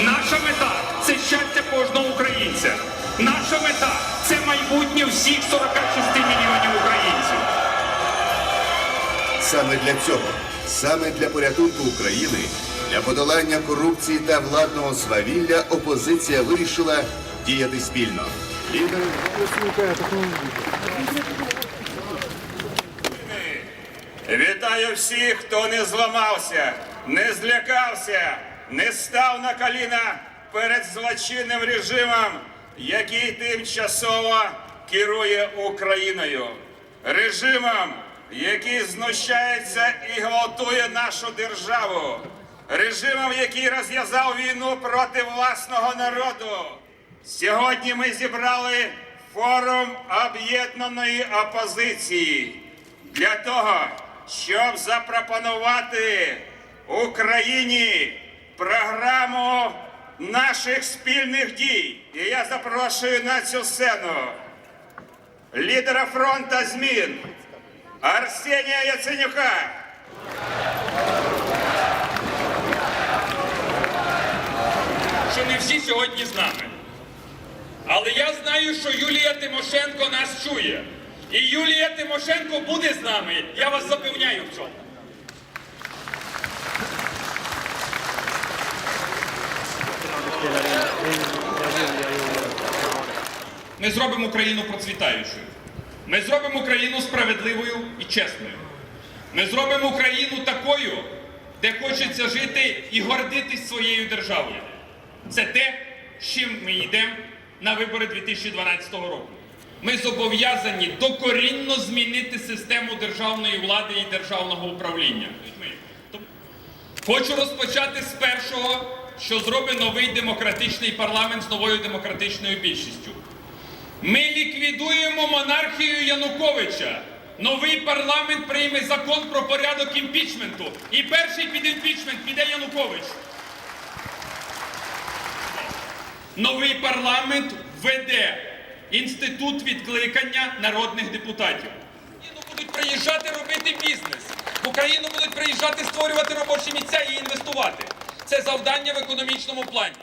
Наша мета це щастя кожного українця. Наша мета це майбутнє всіх 46 мільйонів українців. Саме для цього, саме для порятунку України, для подолання корупції та владного свавілля опозиція вирішила діяти спільно. Вітаю всіх, хто не зламався, не злякався, не став на коліна перед злочинним режимом, який тимчасово керує Україною. Режимом, який знущається і гвалтує нашу державу. Режимом, який розв'язав війну проти власного народу. Сьогодні ми зібрали форум об'єднаної опозиції для того, щоб запропонувати Україні програму наших спільних дій. І я запрошую на цю сцену лідера фронту змін Арсенія Яценюка. що не всі сьогодні з нами. Але я знаю, що Юлія Тимошенко нас чує. І Юлія Тимошенко буде з нами. Я вас запевняю в цьому. Ми зробимо Україну процвітаючою. Ми зробимо Україну справедливою і чесною. Ми зробимо Україну такою, де хочеться жити і гордитись своєю державою. Це те, з чим ми йдемо на вибори 2012 року. Ми зобов'язані докорінно змінити систему державної влади і державного управління. Хочу розпочати з першого, що зробить новий демократичний парламент з новою демократичною більшістю. Ми ліквідуємо монархію Януковича. Новий парламент прийме закон про порядок імпічменту. І перший під імпічмент піде Янукович. Новий парламент введе інститут відкликання народних депутатів. Україну будуть приїжджати робити бізнес. В Україну будуть приїжджати створювати робочі місця і інвестувати. Це завдання в економічному плані.